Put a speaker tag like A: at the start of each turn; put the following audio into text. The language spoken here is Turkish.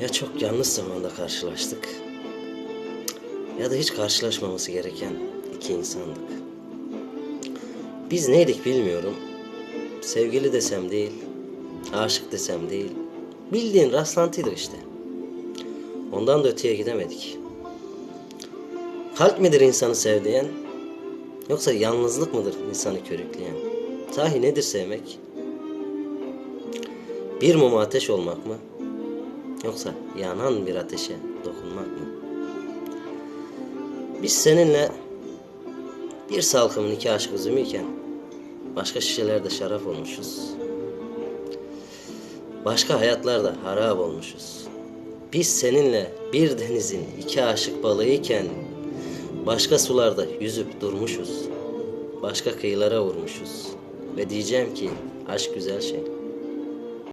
A: Ya çok yanlış zamanda karşılaştık. Ya da hiç karşılaşmaması gereken iki insandık. Biz neydik bilmiyorum. Sevgili desem değil, aşık desem değil. Bildiğin rastlantıydı işte. Ondan da öteye gidemedik. Kalp midir insanı sevdiyen? Yoksa yalnızlık mıdır insanı körükleyen? Sahi nedir sevmek? Bir mum ateş olmak mı? Yoksa yanan bir ateşe dokunmak mı? Biz seninle bir salkımın iki aşk üzümüyken başka şişelerde şarap olmuşuz. Başka hayatlarda harap olmuşuz. Biz seninle bir denizin iki aşık balığıyken başka sularda yüzüp durmuşuz. Başka kıyılara vurmuşuz. Ve diyeceğim ki aşk güzel şey.